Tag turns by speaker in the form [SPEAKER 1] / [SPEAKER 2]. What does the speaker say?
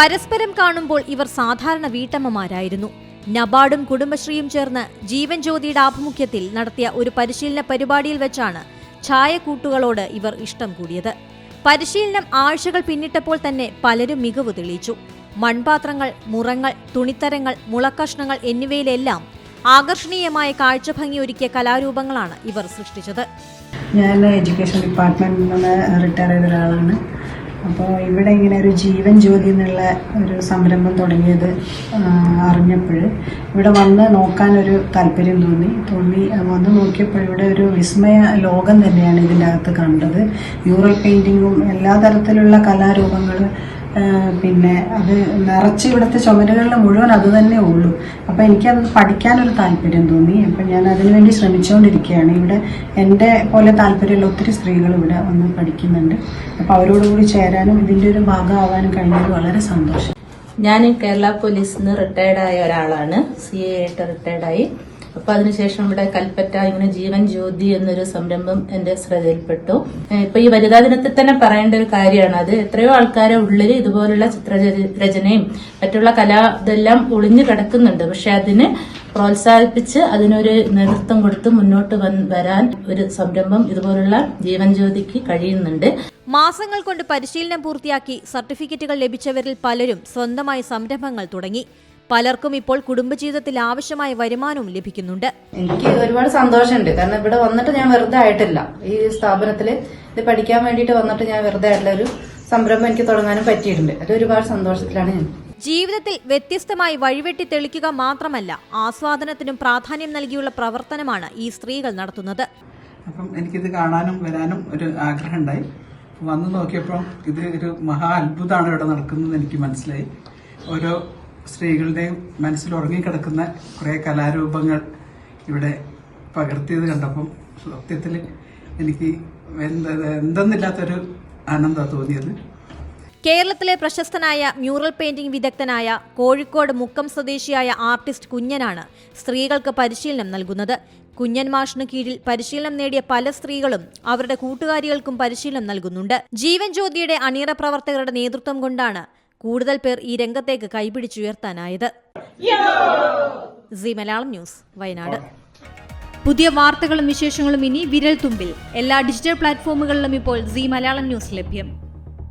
[SPEAKER 1] പരസ്പരം കാണുമ്പോൾ ഇവർ സാധാരണ വീട്ടമ്മമാരായിരുന്നു. നബാർഡും കുടുംബശ്രീയും ചേർന്ന് ജീവൻ ജ്യോതിയുടെ ആഭിമുഖ്യത്തിൽ നടത്തിയ ഒരു പരിശീലന പരിപാടിയിൽ വെച്ചാണ് ഛായക്കൂട്ടുകളോട് ഇവർ ഇഷ്ടം കൂടിയത്. പരിശീലനം ആഴ്ചകൾ പിന്നിട്ടപ്പോൾ തന്നെ പലരും മികവ് തെളിയിച്ചു. മൺപാത്രങ്ങൾ മുറങ്ങൾ തുണിത്തരങ്ങൾ മുളക്കഷ്ണങ്ങൾ എന്നിവയിലെല്ലാം ആകർഷണീയമായ കാഴ്ചഭംഗി ഒരുക്കിയ കലാരൂപങ്ങളാണ് ഇവർ സൃഷ്ടിച്ചത്.
[SPEAKER 2] ഞാൻ എഡ്യൂക്കേഷൻ ഡിപ്പാർട്ട്മെന്റിൽ നിന്ന് റിട്ടയർ ചെയ്ത ഒരാളാണ്. അപ്പോൾ ഇവിടെ ഇങ്ങനെ ഒരു ജീവൻ ജ്യോതി എന്നുള്ള ഒരു സംരംഭം തുടങ്ങിയത് അറിഞ്ഞപ്പോൾ ഇവിടെ വന്ന് നോക്കാനൊരു താല്പര്യം തോന്നി. തോന്നി വന്ന് നോക്കിയപ്പോൾ ഇവിടെ ഒരു വിസ്മയ ലോകം തന്നെയാണ് ഇതിന്റെ അകത്ത് കണ്ടത്. മ്യൂറൽ പെയിന്റിങ്ങും എല്ലാ തരത്തിലുള്ള കലാരൂപങ്ങൾ പിന്നെ അത് നിറച്ച് ഇവിടുത്തെ ചുമരുകളിൽ മുഴുവൻ അത് തന്നെ ഉള്ളൂ. അപ്പോൾ എനിക്കത് പഠിക്കാനൊരു താല്പര്യം തോന്നി. അപ്പം ഞാൻ അതിനുവേണ്ടി ശ്രമിച്ചുകൊണ്ടിരിക്കുകയാണ് ഇവിടെ എന്റെ പോലെ താല്പര്യമുള്ള ഒത്തിരി സ്ത്രീകൾ ഇവിടെ വന്ന് പഠിക്കുന്നുണ്ട്. അപ്പോൾ അവരോടുകൂടി ചേരാനും ഇതിന്റെ ഒരു ഭാഗമാവാനും കഴിഞ്ഞത് വളരെ സന്തോഷം.
[SPEAKER 3] ഞാൻ കേരള പോലീസിൽ നിന്ന് റിട്ടയർഡായ ഒരാളാണ്. സി എ ആയിട്ട് റിട്ടയർഡ് ആയി. അപ്പൊ അതിനുശേഷം ഇവിടെ കൽപ്പറ്റ ഇങ്ങനെ ജീവൻ ജ്യോതി എന്നൊരു സംരംഭം എന്റെ ശ്രദ്ധയിൽപ്പെട്ടു. ഇപ്പൊ ഈ വനിതാ ദിനത്തിൽ തന്നെ പറയേണ്ട ഒരു കാര്യമാണ് അത് എത്രയോ ആൾക്കാരെ ഉള്ളിൽ ഇതുപോലുള്ള ചിത്ര ചിത്രരചനയും മറ്റുള്ള കല ഇതെല്ലാം ഒളിഞ്ഞു കിടക്കുന്നുണ്ട്. പക്ഷെ അതിന് പ്രോത്സാഹിപ്പിച്ച് അതിനൊരു നേതൃത്വം കൊടുത്ത് മുന്നോട്ട് വരാൻ ഒരു സംരംഭം ഇതുപോലുള്ള ജീവൻ ജ്യോതിക്ക് കഴിയുന്നുണ്ട്.
[SPEAKER 1] മാസങ്ങൾ കൊണ്ട് പരിശീലനം പൂർത്തിയാക്കി സർട്ടിഫിക്കറ്റുകൾ ലഭിച്ചവരിൽ പലരും സ്വന്തമായി സംരംഭങ്ങൾ തുടങ്ങി. പലർക്കും ഇപ്പോൾ കുടുംബജീവിതത്തിൽ ആവശ്യമായ വരുമാനവും ലഭിക്കുന്നുണ്ട്.
[SPEAKER 4] എനിക്ക് ഒരുപാട് സന്തോഷമുണ്ട്. കാരണം ഇവിടെ വന്നിട്ട് ഞാൻ വെറുതെ ആയിട്ടില്ല. ഈ സ്ഥാപനത്തിൽ ഇത് പഠിക്കാൻ വേണ്ടിയിട്ട് വന്നിട്ട് ഞാൻ വെറുതെ ആയിട്ടുള്ള ഒരു സംരംഭം എനിക്ക് തുടങ്ങാനും പറ്റിയിട്ടുണ്ട്. അത് ഒരുപാട് സന്തോഷത്തിലാണ് ഞാൻ.
[SPEAKER 1] ജീവിതത്തിൽ വ്യത്യസ്തമായി വഴിവെട്ടി തെളിക്കുക മാത്രമല്ല ആസ്വാദനത്തിനും പ്രാധാന്യം നൽകിയുള്ള പ്രവർത്തനമാണ് ഈ സ്ത്രീകൾ നടത്തുന്നത്.
[SPEAKER 5] അപ്പം എനിക്കിത് കാണാനും വരാനും ഒരു ആഗ്രഹം ഉണ്ടായി വന്നു നോക്കിയപ്പോൾ ഇത് ഒരു മഹാ അത്ഭുതമാണ് ഇവിടെ നടക്കുന്നത് എനിക്ക് മനസ്സിലായി. ഓരോ സ്ത്രീകളുടെയും മനസ്സിൽ ഉറങ്ങിക്കിടക്കുന്ന കുറേ കലാരൂപങ്ങൾ ഇവിടെ പകർത്തിയത് കണ്ടപ്പം സത്യത്തിൽ എനിക്ക് എന്ത- എന്തെന്നില്ലാത്തൊരു ആനന്ദമാണ് തോന്നിയത്.
[SPEAKER 1] കേരളത്തിലെ പ്രശസ്തനായ മ്യൂറൽ പെയിന്റിംഗ് വിദഗ്ധനായ കോഴിക്കോട് മുക്കം സ്വദേശിയായ ആർട്ടിസ്റ്റ് കുഞ്ഞനാണ് സ്ത്രീകൾക്ക് പരിശീലനം നൽകുന്നത്. കുഞ്ഞൻ മാഷിന് കീഴിൽ പരിശീലനം നേടിയ പല സ്ത്രീകളും അവരുടെ കൂട്ടുകാരികൾക്കും പരിശീലനം നൽകുന്നുണ്ട്. ജീവൻ ജ്യോതിയുടെ അണിയറ പ്രവർത്തകരുടെ നേതൃത്വം കൊണ്ടാണ് കൂടുതൽ പേർ ഈ രംഗത്തേക്ക് കൈപിടിച്ചുയർത്താനായത്. C Malayalam news Wayanad. പുതിയ വാർത്തകളും വിശേഷങ്ങളും ഇനി വിരൽ തുമ്പിൽ എല്ലാ ഡിജിറ്റൽ പ്ലാറ്റ്ഫോമുകളിലും ഇപ്പോൾ സി മലയാളം ന്യൂസ് ലഭ്യം.